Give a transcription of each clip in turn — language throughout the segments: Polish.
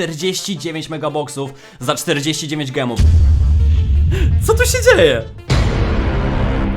49 megaboxów za 49 gemów. Co tu się dzieje?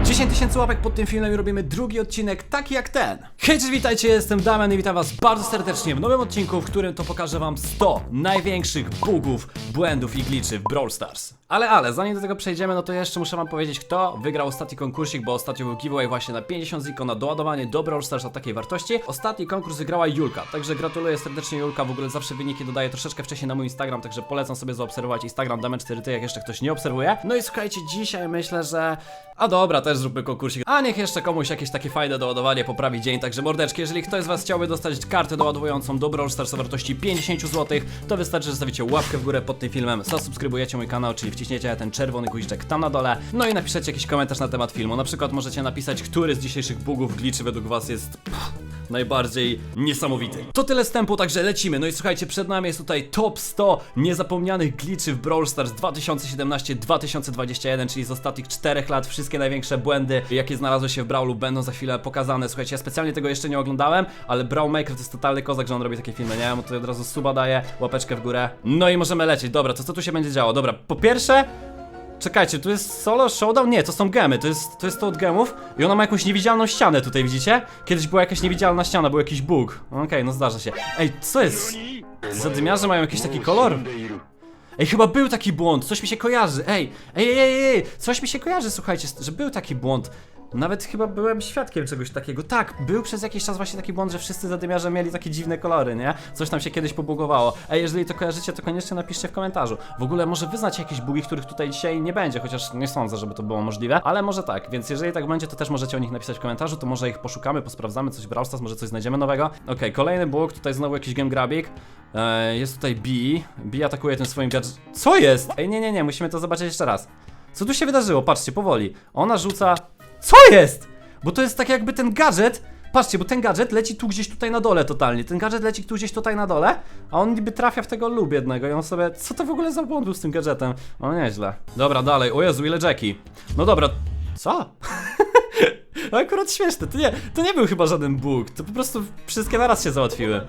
10 tysięcy łapek pod tym filmem i robimy drugi odcinek taki jak ten. Hej, cześć, witajcie, jestem Damian i witam was bardzo serdecznie w nowym odcinku, w którym to pokażę wam 100 największych bugów, błędów i glitchy w Brawl Stars. Ale, ale, zanim do tego przejdziemy, no to jeszcze muszę wam powiedzieć, kto wygrał ostatni konkursik, bo ostatnio był giveaway właśnie na 50 ziko na doładowanie do Brawl Stars o takiej wartości. Ostatni konkurs wygrała Julka, także gratuluję serdecznie Julka, w ogóle zawsze wyniki dodaję troszeczkę wcześniej na mój Instagram, także polecam sobie zaobserwować Instagram Damian4ty, jak jeszcze ktoś nie obserwuje. No i słuchajcie, dzisiaj myślę, że... A dobra, też zróbmy konkursik. A niech jeszcze komuś jakieś takie fajne doładowanie poprawi dzień, także mordeczki, jeżeli ktoś z was chciałby dostać kartę doładowującą do Brawl Stars o wartości 50 zł, to wystarczy, że zostawicie łapkę w górę pod tym filmem, zasubskrybujecie mój kanał, czyli wciśniecie ten czerwony guziczek tam na dole, no i napiszecie jakiś komentarz na temat filmu. Na przykład możecie napisać, który z dzisiejszych bugów glitchy według was jest pff, najbardziej niesamowity. To tyle wstępu, także lecimy. No i słuchajcie, przed nami jest tutaj top 100 niezapomnianych glitchy w Brawl Stars 2017-2021, czyli z ostatnich 4 lat. Wszystkie największe błędy, jakie znalazły się w Brawlu, będą za chwilę pokazane. Słuchajcie, ja specjalnie tego jeszcze nie oglądałem, ale Brawlmaker to jest totalny kozak, że on robi takie filmy, nie? Ja mu tutaj od razu suba daję, łapeczkę w górę. No i możemy lecieć. Dobra, to co tu się będzie działo? Dobra, po pierwsze, Czekajcie, tu jest solo showdown? Nie, to są gemy, to jest, to jest to od gemów i ona ma jakąś niewidzialną ścianę tutaj, widzicie? Kiedyś była jakaś niewidzialna ściana, był jakiś bóg. Okej, no zdarza się. Ej, co jest? Zadymiarze mają jakiś taki kolor? Ej, chyba był taki błąd, coś mi się kojarzy, ej, ej, ej, ej, ej, coś mi się kojarzy, słuchajcie, że był taki błąd. Nawet chyba byłem świadkiem czegoś takiego. Tak, był przez jakiś czas właśnie taki błąd, że wszyscy zadymiarze mieli takie dziwne kolory, nie? Coś tam się kiedyś pobugowało. Ej, jeżeli to kojarzycie, to koniecznie napiszcie w komentarzu. W ogóle może wyznać jakieś bugi, których tutaj dzisiaj nie będzie, chociaż nie sądzę, żeby to było możliwe, ale może tak. Więc jeżeli tak będzie, to też możecie o nich napisać w komentarzu, to może ich poszukamy, posprawdzamy coś w Brawl Stars, może coś znajdziemy nowego. Okej, kolejny bóg, tutaj znowu jakiś game grabik. Eee, jest tutaj B. B atakuje tym swoim gadż... Co jest? Ej, nie, nie, nie, musimy to zobaczyć jeszcze raz. Co tu się wydarzyło? Patrzcie, powoli. Ona rzuca... Co jest? Bo to jest tak jakby ten gadżet. Patrzcie, bo ten gadżet leci tu gdzieś tutaj na dole totalnie. Ten gadżet leci tu gdzieś tutaj na dole, a on niby trafia w tego lub jednego i on sobie. Co to w ogóle za błąd był z tym gadżetem? No nieźle. Dobra, dalej. O Jezu, ile Jackie. No dobra. Co? No Akurat śmieszne, to nie, to nie był chyba żaden bóg, to po prostu wszystkie naraz się załatwiły.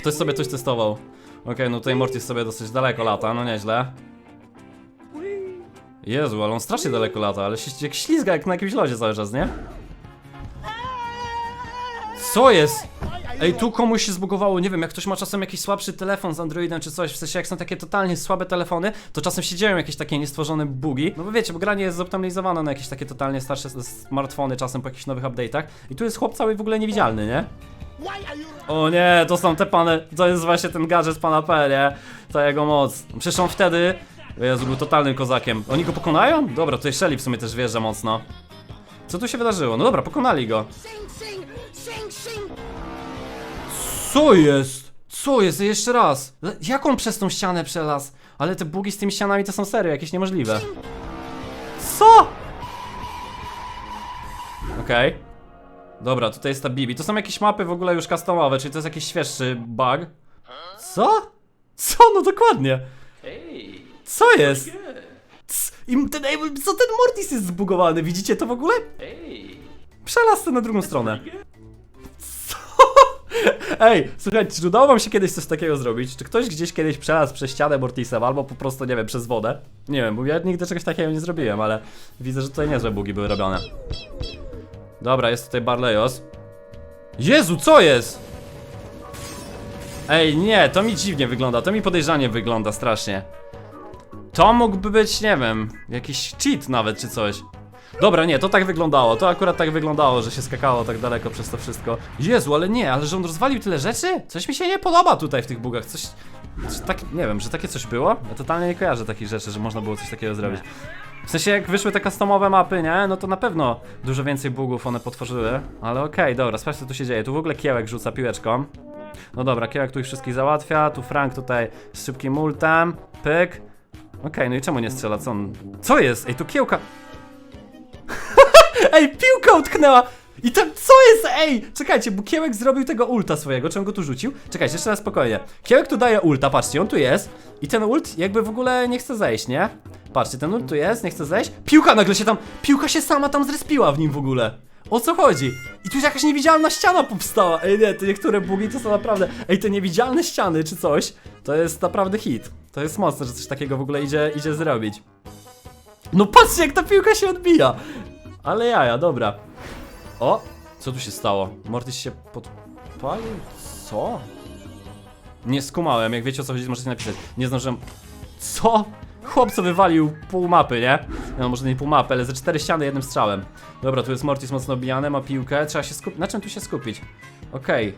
Ktoś sobie coś testował. Okej, no tutaj Mortis sobie dosyć daleko lata, no nieźle. Jezu, ale on strasznie daleko lata, ale się jak ślizga jak na jakimś lodzie cały czas, nie? Co jest? Ej, tu komuś się zbugowało, nie wiem, jak ktoś ma czasem jakiś słabszy telefon z Androidem czy coś, w sensie jak są takie totalnie słabe telefony, to czasem się dzieją jakieś takie niestworzone bugi. No bo wiecie, bo granie jest zoptymalizowane na jakieś takie totalnie starsze smartfony czasem po jakichś nowych update'ach i tu jest chłop cały w ogóle niewidzialny, nie? O nie, to są te pany, to jest właśnie ten gadżet pana P, nie? Ta jego moc. Przecież on wtedy, Jezu, był totalnym kozakiem. Oni go pokonają? Dobra, tutaj Shelly w sumie też wjeżdża mocno. Co tu się wydarzyło? No dobra, pokonali go. Co jest? Co jest? Jeszcze raz. Jak on przez tą ścianę przelazł? Ale te bugi z tymi ścianami to są serio, jakieś niemożliwe. Co? Okej. Dobra, tutaj jest ta Bibi. To są jakieś mapy w ogóle już customowe, czyli to jest jakiś świeższy bug. Co? Co? No dokładnie. Co jest? C- I ten, ej, co ten Mortis jest zbugowany? Widzicie to w ogóle? Przelazł to na drugą stronę. Co? Ej, słuchajcie, czy udało wam się kiedyś coś takiego zrobić? Czy ktoś gdzieś kiedyś przelazł przez ścianę Mortisem, albo po prostu, nie wiem, przez wodę? Nie wiem, bo ja nigdy czegoś takiego nie zrobiłem, ale widzę, że tutaj niezłe bugi były robione. Dobra, jest tutaj Barleyos. Jezu, co jest? Ej, nie, to mi dziwnie wygląda, to mi podejrzanie wygląda strasznie. To mógłby być, nie wiem, jakiś cheat nawet czy coś. Dobra, nie, to tak wyglądało, to akurat tak wyglądało, że się skakało tak daleko przez to wszystko. Jezu, ale nie, ale że on rozwalił tyle rzeczy? Coś mi się nie podoba tutaj w tych bugach, coś... tak, nie wiem, że takie coś było? Ja totalnie nie kojarzę takich rzeczy, że można było coś takiego zrobić. W sensie jak wyszły te customowe mapy, nie? No to na pewno dużo więcej bugów one potworzyły. Ale okej, dobra, sprawdź co tu się dzieje. Tu w ogóle Kiełek rzuca piłeczką. No dobra, Kiełek tu ich wszystkich załatwia, tu Frank tutaj z szybkim multem, pyk. Okej, no i czemu nie strzela? Co on... Co jest? Ej, tu Kiełka... Ej, piłka utknęła! I tam, co jest? Ej, czekajcie, bo Kiełek zrobił tego ulta swojego, czemu go tu rzucił? Czekajcie, jeszcze raz spokojnie. Kiełek tu daje ulta, patrzcie, on tu jest. I ten ult jakby w ogóle nie chce zejść, nie? Patrzcie, ten ult tu jest, nie chce zejść. Piłka nagle się tam, piłka się sama tam zrespiła w nim w ogóle. O co chodzi? I tu jakaś niewidzialna ściana powstała. Ej, nie, te niektóre bugi to są naprawdę. Ej, te niewidzialne ściany czy coś, to jest naprawdę hit. To jest mocne, że coś takiego w ogóle idzie, idzie zrobić. No patrzcie, jak ta piłka się odbija. Ale jaja, dobra. O, co tu się stało? Mortis się podpalił? Co? Nie skumałem, jak wiecie o co chodzi, możecie napisać. Nie zdążyłem. Co? Chłop co wywalił pół mapy, nie? No może nie pół mapy, ale ze cztery ściany jednym strzałem. Dobra, tu jest Mortis mocno obijany, ma piłkę, trzeba się skupić. Na czym tu się skupić? Okej.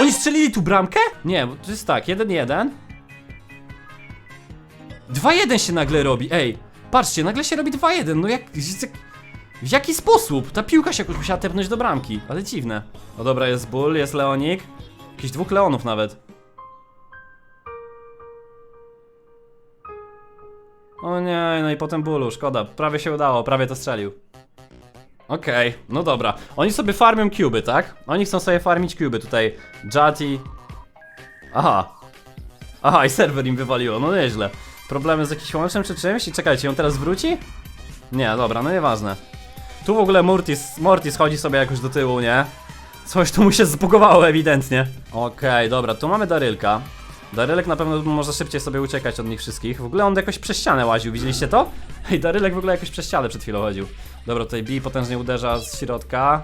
Oni strzelili tu bramkę? Nie, bo to jest tak, 1-1. 2-1 się nagle robi, ej. Patrzcie, nagle się robi 2-1, no jak... W jaki sposób? Ta piłka się jakoś musiała tepnąć do bramki, ale dziwne. No dobra, jest Bull, jest Leonik. Jakiś dwóch Leonów nawet. O nie, no i potem bólu, szkoda. Prawie się udało, prawie to strzelił. Okej, no dobra. Oni sobie farmią cuby, tak? Oni chcą sobie farmić cuby tutaj. Jati. Aha. Aha, i serwer im wywaliło, no nieźle. Problemy z jakimś łączem czy czymś? I czekajcie, on teraz wróci? Nie, dobra, no nieważne. Tu w ogóle Mortis, Mortis chodzi sobie jakoś do tyłu, nie? Coś tu mu się zbugowało ewidentnie. Okej, dobra, tu mamy Darylka. Darylek na pewno może szybciej sobie uciekać od nich wszystkich. W ogóle on jakoś przez ścianę łaził, widzieliście to? Ej, Darylek w ogóle jakoś przez ścianę przed chwilą chodził. Dobra, tutaj B potężnie uderza z środka.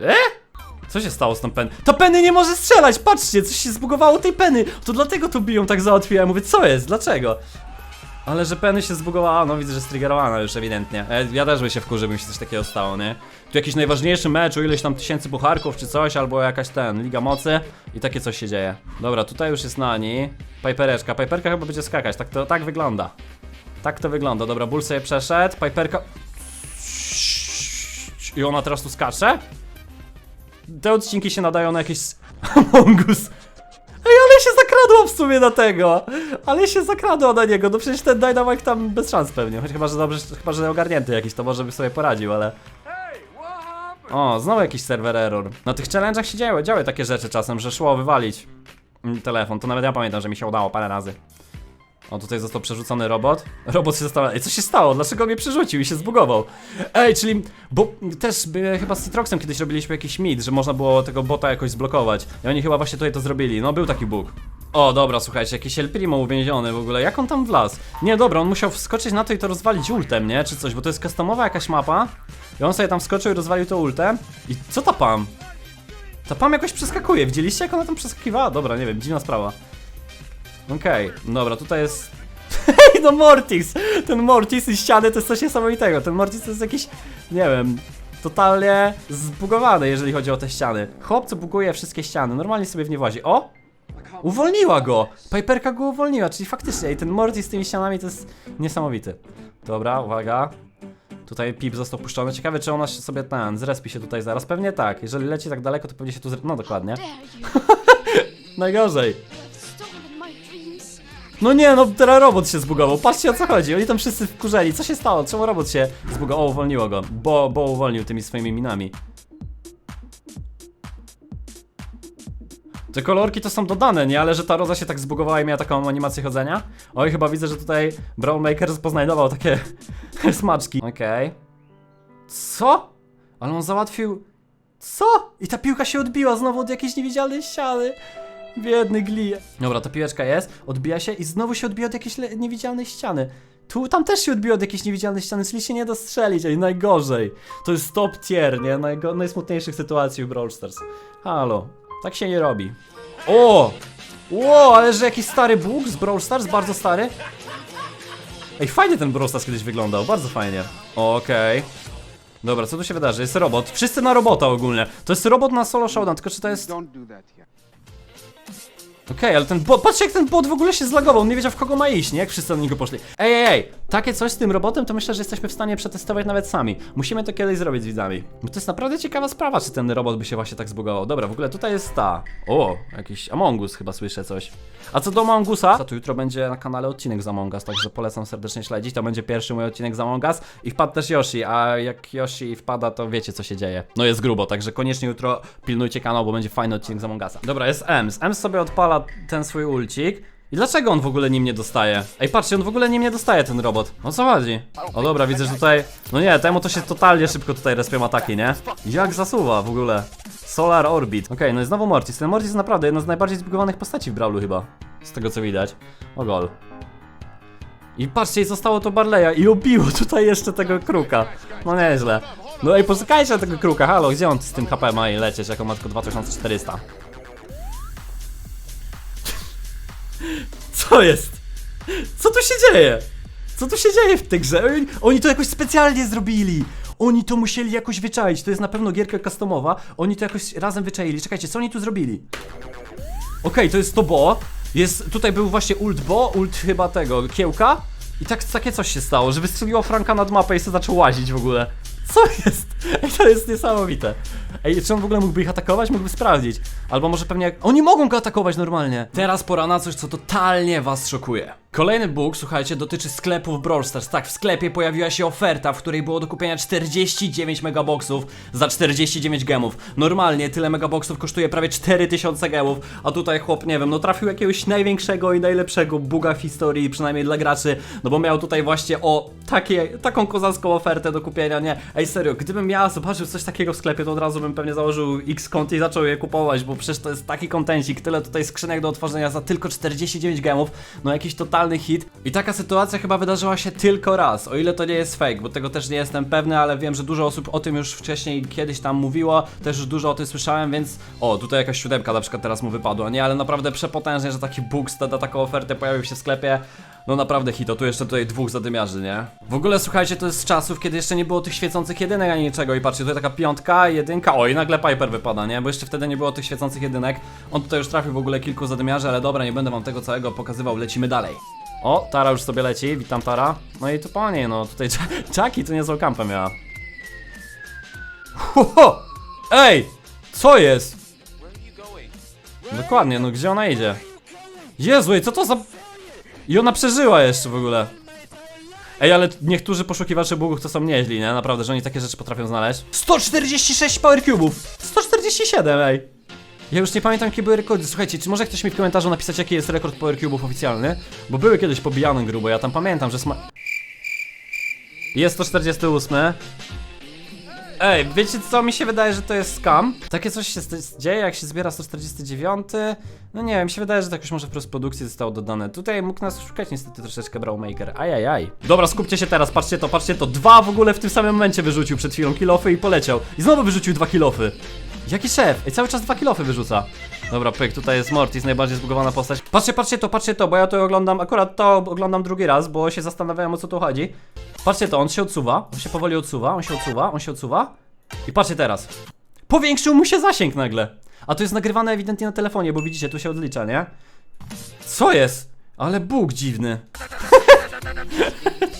E? Co się stało z tą Penny? Ta Penny nie może strzelać, patrzcie, coś się zbugowało tej Penny. To dlatego to biją tak załatwiłem. Mówię, co jest, dlaczego? Ale że Penny się zbugowała, no widzę, że striggerowana już ewidentnie. E, Ja też bym się wkurzył, by mi się coś takiego stało, nie? Tu jakiś najważniejszy mecz, o ileś tam tysięcy pucharków czy coś, albo jakaś ten, Liga Mocy i takie coś się dzieje. Dobra, tutaj już jest Nani. Pipereczka, Piperka chyba będzie skakać, tak to tak wygląda. Tak to wygląda, dobra, Bull sobie przeszedł, Piperka... I ona teraz tu skacze? Te odcinki się nadają na jakieś Mongus. Ej, ale się zakradła w sumie na tego. Ale się zakradła na niego. No przecież ten Dynamite tam bez szans pewnie. Choć chyba, że dobrze, chyba, że ogarnięty jakiś, to może by sobie poradził, ale... O, znowu jakiś serwer error. Na tych challenge'ach się działy, działy takie rzeczy czasem, że szło wywalić mm, telefon. To nawet ja pamiętam, że mi się udało parę razy. O, tutaj został przerzucony robot. Robot się zastanawia, ej, co się stało? Dlaczego mnie przerzucił i się zbugował? Ej, czyli, bo też by, chyba z Citroxem kiedyś robiliśmy jakiś mit, że można było tego bota jakoś zblokować. I oni chyba właśnie tutaj to zrobili. No, był taki bug. O, dobra, słuchajcie, jakiś El Primo uwięziony w ogóle. Jak on tam wlazł? Nie, dobra, on musiał wskoczyć na to i to rozwalić ultem, nie? Czy coś, bo to jest customowa jakaś mapa. I on sobie tam wskoczył i rozwalił to ultem. I co ta pam? Ta pam jakoś przeskakuje. Widzieliście, jak ona tam przeskakiwała? Dobra, nie wiem, dziwna sprawa. Okej, dobra, tutaj jest. Ej, no Mortis! Ten Mortis i ściany to jest coś niesamowitego. Ten Mortis to jest jakiś, nie wiem, totalnie zbugowany, jeżeli chodzi o te ściany. Chłop, co buguje wszystkie ściany, normalnie sobie w nie włazi. O! Uwolniła go! Piperka go uwolniła, czyli faktycznie, i ten Mortis z tymi ścianami to jest niesamowity. Dobra, uwaga. Tutaj Pip został puszczony. Ciekawe, czy ona się sobie ten, zrespi się tutaj zaraz. Pewnie tak. Jeżeli leci tak daleko, to pewnie się tu zre... No dokładnie. Najgorzej. No nie, no teraz robot się zbugował. Patrzcie o co chodzi. Oni tam wszyscy wkurzeli. Co się stało? Czemu robot się zbugował? O, uwolniło go. Bo, bo uwolnił tymi swoimi minami. Te kolorki to są dodane, nie? Ale że ta roza się tak zbugowała i miała taką animację chodzenia? Oj, chyba widzę, że tutaj Brown Maker poznajdował takie smaczki. Okej. Co? Ale on załatwił... Co? I ta piłka się odbiła znowu od jakiejś niewidzialnej ściany. Biedny glije. Dobra, to piłeczka jest, odbija się i znowu się odbija od jakiejś niewidzialnej ściany. Tu, tam też się odbija od jakiejś niewidzialnej ściany, czyli się nie da strzelić, ej, najgorzej. To jest top tier, nie? Najgo najsmutniejszych sytuacji w Brawl Stars. Halo, tak się nie robi. O! Ło, ale że jakiś stary bóg z Brawl Stars, bardzo stary. Ej, fajnie ten Brawl Stars kiedyś wyglądał, bardzo fajnie. Okej. Dobra, co tu się wydarzy? Jest robot. Wszyscy na robota ogólnie. To jest robot na solo showdown, tylko czy to jest... Do. Okej, ale ten bot, patrzcie jak ten bot w ogóle się zlagował, nie wiedział w kogo ma iść, nie? Jak wszyscy na niego poszli. Ej, ej, ej, takie coś z tym robotem to myślę, że jesteśmy w stanie przetestować nawet sami. Musimy to kiedyś zrobić z widzami. Bo to jest naprawdę ciekawa sprawa, czy ten robot by się właśnie tak zbugował. Dobra, w ogóle tutaj jest ta. O, jakiś Among Us chyba słyszę coś. A co do Among Usa, to jutro będzie na kanale odcinek z Among Us, także polecam serdecznie śledzić. To będzie pierwszy mój odcinek z Among Us i wpadł też Yoshi, a jak Yoshi wpada, to wiecie co się dzieje. No jest grubo, także koniecznie jutro pilnujcie kanał, bo będzie fajny odcinek z Among Usa. Dobra, jest Ems. Ems sobie odpala ten swój ulcik. I dlaczego on w ogóle nim nie dostaje? Ej, patrzcie, on w ogóle nim nie dostaje, ten robot. O co chodzi? O dobra, widzę, że tutaj... No nie, temu to się totalnie szybko tutaj respią ataki, nie? Jak zasuwa w ogóle? Solar Orbit. Okej, no i znowu Mortis. Ten Mortis jest naprawdę jedna z najbardziej zbugowanych postaci w Brawlu chyba. Z tego co widać. O gol. I patrzcie, zostało to Barleya i obiło tutaj jeszcze tego kruka. No nieźle. No ej, posłuchajcie na tego kruka, halo, gdzie on z tym HP ma i lecieć, jako ma tylko 2400? Co jest? Co tu się dzieje? Co tu się dzieje w tej grze? Oni, to jakoś specjalnie zrobili. Oni to musieli jakoś wyczaić. To jest na pewno gierka customowa. Oni to jakoś razem wyczaili. Czekajcie, co oni tu zrobili? Okej, to jest to bo. Jest, tutaj był właśnie ult bo, ult chyba tego, kiełka. I tak, takie coś się stało, że wystrzeliło Franka nad mapę i sobie zaczął łazić w ogóle. Co jest? Ej, to jest niesamowite. Ej, czy on w ogóle mógłby ich atakować? Mógłby sprawdzić. Albo może pewnie jak... Oni mogą go atakować normalnie. Teraz pora na coś, co totalnie was szokuje. Kolejny bóg, słuchajcie, dotyczy sklepu w Brawl Stars. Tak, w sklepie pojawiła się oferta, w której było do kupienia 49 megaboxów za 49 gemów. Normalnie tyle megaboxów kosztuje prawie 4000 gemów, a tutaj chłop, nie wiem, no trafił jakiegoś największego i najlepszego buga w historii, przynajmniej dla graczy, no bo miał tutaj właśnie o takie, taką kozacką ofertę do kupienia, nie? Ej, serio, gdybym ja zobaczył coś takiego w sklepie, to od razu bym pewnie założył X kont i zaczął je kupować, bo przecież to jest taki kontencik, tyle tutaj skrzynek do otworzenia za tylko 49 gemów, no jakiś totalny hit. I taka sytuacja chyba wydarzyła się tylko raz, o ile to nie jest fake, bo tego też nie jestem pewny, ale wiem, że dużo osób o tym już wcześniej kiedyś tam mówiło, też już dużo o tym słyszałem, więc o, tutaj jakaś siódemka na przykład teraz mu wypadła, nie? Ale naprawdę przepotężnie, że taki bóg na taką ofertę pojawił się w sklepie. No naprawdę hito, tu jeszcze tutaj dwóch zadymiarzy, nie? W ogóle słuchajcie, to jest z czasów, kiedy jeszcze nie było tych świecących jedynek ani niczego i patrzcie, tutaj taka piątka, jedynka, oj, nagle Piper wypada, nie? Bo jeszcze wtedy nie było tych świecących jedynek. On tutaj już trafił w ogóle kilku zadymiarzy, ale dobra, nie będę wam tego całego pokazywał, lecimy dalej. O, Tara już sobie leci, witam Tara. No i to po niej, no tutaj Chucky tu niezłą kampę miała. Ho! Ej! Co jest? Dokładnie, no gdzie ona idzie? Jezu, i co to za... I ona przeżyła jeszcze w ogóle. Ej, ale niektórzy poszukiwacze bugów to są nieźli, nie? Naprawdę, że oni takie rzeczy potrafią znaleźć. 146 power cubów! 147, ej! Ja już nie pamiętam jakie były rekordy. Słuchajcie, czy może ktoś mi w komentarzu napisać jaki jest rekord power cubów oficjalny? Bo były kiedyś pobijane grubo, ja tam pamiętam, że sma... Jest 148. Ej, wiecie co? Mi się wydaje, że to jest scam. Takie coś się dzieje, jak się zbiera 149. No nie wiem, mi się wydaje, że to jakoś może w postprodukcji zostało dodane. Tutaj mógł nas szukać niestety troszeczkę Brawlmaker. Ajajaj. Dobra, skupcie się teraz, patrzcie to, patrzcie to. Dwa w ogóle w tym samym momencie wyrzucił przed chwilą kilofy i poleciał. I znowu wyrzucił dwa kilofy. Jaki szef? Ej, cały czas dwa kilofy wyrzuca. Dobra, pyk, tutaj jest Mortis, najbardziej zbugowana postać. Patrzcie, patrzcie to, patrzcie to, bo ja to oglądam, akurat to oglądam drugi raz, bo się zastanawiałem o co tu chodzi. Patrzcie to, on się odsuwa, on się powoli odsuwa, on się odsuwa, on się odsuwa. I patrzcie teraz. Powiększył mu się zasięg nagle. A to jest nagrywane ewidentnie na telefonie, bo widzicie, tu się odlicza, nie? Co jest? Ale Bóg dziwny.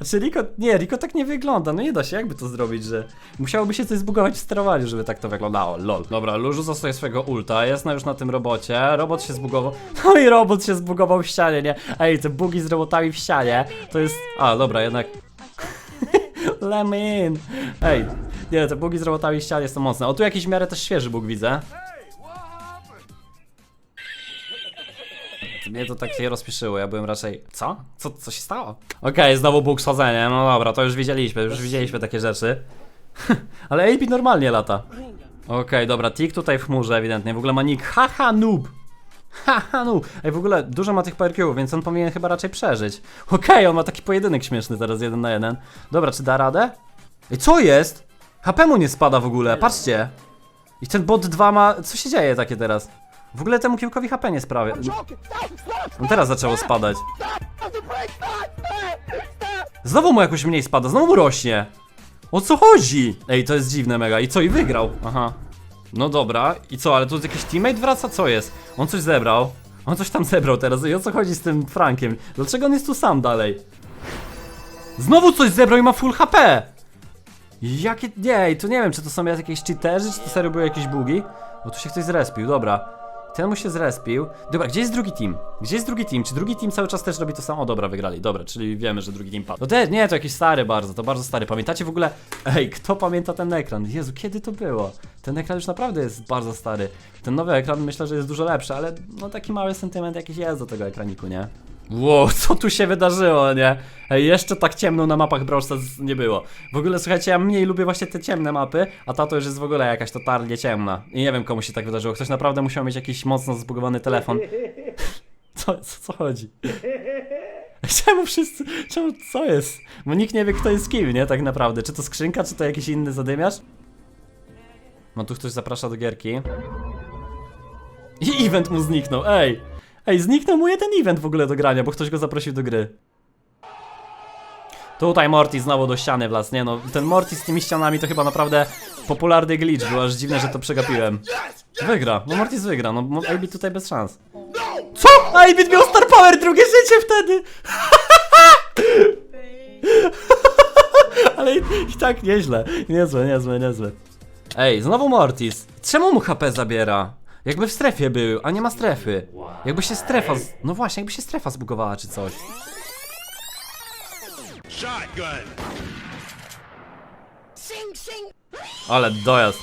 Co to jest? Czy Rico... Nie, Rico tak nie wygląda, no nie da się, jakby to zrobić, że... Musiałoby się coś zbugować w sterowaniu, żeby tak to wyglądało, lol. Dobra, Lużu zostaje swojego ulta, jest na już na tym robocie, robot się zbugował... No i robot się zbugował w ścianie, nie? Ej, te bugi z robotami w ścianie, to jest... A, dobra, jednak... Let me in. Ej, nie, te bugi z robotami w ścianie są mocne. O, tu jakiś w miarę też świeży bóg widzę. Mnie to tak się rozpieszyło, ja byłem raczej... Co? Co, co się stało? Okej, znowu bóg schodzenie, no dobra, to już widzieliśmy, już widzieliśmy takie rzeczy. Ale AB normalnie lata. Okej, dobra, Tik tutaj w chmurze ewidentnie, w ogóle ma nick haha noob. Haha noob. Ej, w ogóle dużo ma tych parków, więc on powinien chyba raczej przeżyć. Okej, on ma taki pojedynek śmieszny teraz, jeden na jeden. Dobra, czy da radę? Ej, co jest? HP mu nie spada w ogóle, patrzcie. I ten bot 2 ma... Co się dzieje takie teraz? W ogóle temu kiełkowi HP nie sprawia. On teraz zaczęło spadać. Znowu mu jakoś mniej spada, znowu mu rośnie. O co chodzi? Ej, to jest dziwne mega. I co, i wygrał? Aha. No dobra, i co, ale tu jakiś teammate wraca? Co jest? On coś zebrał. On coś tam zebrał teraz. I o co chodzi z tym Frankiem? Dlaczego on jest tu sam dalej? Znowu coś zebrał i ma full HP! Jakie... Nie, to nie wiem, czy to są jakieś cheaterzy, czy to serio były jakieś bugi? Bo tu się ktoś zrespił, dobra. Ten mu się zrespił. Dobra, gdzie jest drugi team? Gdzie jest drugi team? Czy drugi team cały czas też robi to samo? O, dobra, wygrali. Dobra, czyli wiemy, że drugi team padł. No te, nie, to jakiś stary bardzo, to bardzo stary. Pamiętacie w ogóle? Ej, kto pamięta ten ekran? Jezu, kiedy to było? Ten ekran już naprawdę jest bardzo stary. Ten nowy ekran myślę, że jest dużo lepszy, ale no taki mały sentyment jakiś jest do tego ekraniku, nie? Wow, co tu się wydarzyło, nie? Ej, jeszcze tak ciemno na mapach Brawl Stars nie było. W ogóle, słuchajcie, ja mniej lubię właśnie te ciemne mapy, a ta to już jest w ogóle jakaś totalnie ciemna. I nie wiem, komu się tak wydarzyło. Ktoś naprawdę musiał mieć jakiś mocno zbugowany telefon. Co, co, co chodzi? Czemu wszyscy, czemu, co jest? Bo nikt nie wie, kto jest kim, nie? Tak naprawdę. Czy to skrzynka, czy to jakiś inny zadymiarz? No tu ktoś zaprasza do gierki. I event mu zniknął, ej! Ej, zniknął mu jeden event w ogóle do grania, bo ktoś go zaprosił do gry. Tutaj Mortis znowu do ściany wlazł, nie no, ten Mortis z tymi ścianami to chyba naprawdę popularny glitch, było aż dziwne, że to przegapiłem. Wygra, no Mortis wygra, no AB tutaj bez szans. Co? AB miał Star Power, drugie życie wtedy! Ale i tak nieźle, niezłe, niezłe, niezłe. Ej, znowu Mortis. Czemu mu HP zabiera? Jakby w strefie był, a nie ma strefy. Jakby się strefa. Z... No właśnie, jakby się strefa zbugowała czy coś. Shotgun. Sing, sing. Ale dojazd.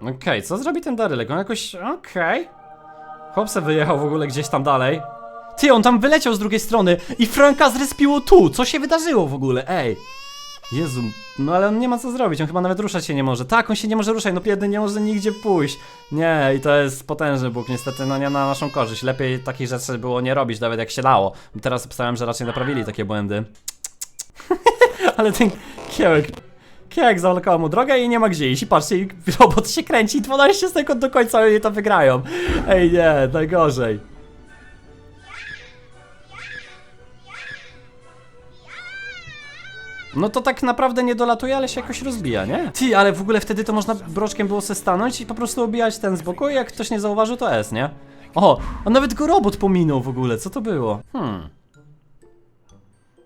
Okej, co zrobi ten Darylek? On jakoś. Okej. Chłopce wyjechał w ogóle gdzieś tam dalej. Ty, on tam wyleciał z drugiej strony i Franka zrespiło tu! Co się wydarzyło w ogóle? Ej! Jezu, no ale on nie ma co zrobić, on chyba nawet ruszać się nie może. Tak, on się nie może ruszać, no biedny nie może nigdzie pójść. Nie, i to jest potężny Bóg, niestety, no nie na naszą korzyść. Lepiej takich rzeczy było nie robić, nawet jak się dało. Teraz obstałem, że raczej naprawili takie błędy. Ale ten kiełek. Kiełek zablokował mu drogę i nie ma gdzie iść. I patrzcie, i robot się kręci 12 sekund do końca oni to wygrają. Ej nie, najgorzej. No to tak naprawdę nie dolatuje, ale się jakoś rozbija, nie? Ty, ale w ogóle wtedy to można broczkiem było se stanąć i po prostu obijać ten z boku i jak ktoś nie zauważył, to S, nie? O, a nawet go robot pominął w ogóle, co to było? Hmm.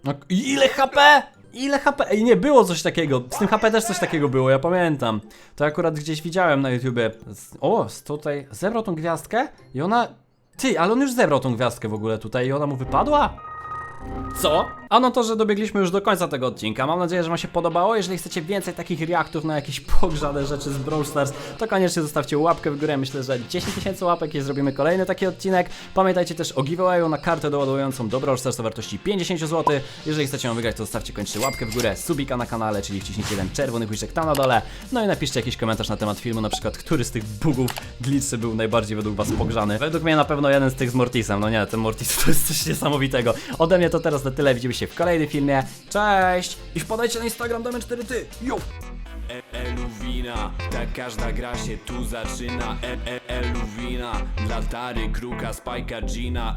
No, ile HP? Ile HP? Ej, nie, było coś takiego. Z tym HP też coś takiego było, ja pamiętam. To akurat gdzieś widziałem na YouTubie. Z- O, tutaj zebrał tą gwiazdkę i ona... Ty, ale on już zebrał tą gwiazdkę w ogóle tutaj i ona mu wypadła? Co? A no to, że dobiegliśmy już do końca tego odcinka. Mam nadzieję, że Wam się podobało. Jeżeli chcecie więcej takich reaktów na jakieś pogrzane rzeczy z Brawl Stars, to koniecznie zostawcie łapkę w górę. Myślę, że 10 tysięcy łapek i zrobimy kolejny taki odcinek. Pamiętajcie też o giveawayu na kartę doładującą do Brawl Stars o wartości 50 zł. Jeżeli chcecie ją wygrać, to zostawcie koniecznie łapkę w górę, subika na kanale, czyli wciśnijcie ten czerwony guziczek tam na dole. No i napiszcie jakiś komentarz na temat filmu, na przykład, który z tych bugów glitchy był najbardziej według Was pogrzany. Według mnie na pewno jeden z tych z Mortisem. No nie, ten Mortis to jest coś niesamowitego. Ode mnie to teraz na tyle. Widzimy się w kolejnym filmie. Cześć! I wpadajcie na Instagram Damian4ty. Yo! E, Eluwina, tak każda gra się tu zaczyna Eluwina, dla Tary, Kruka, Spajka, Gina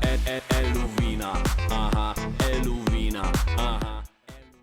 Eluwina, aha, Eluwina, aha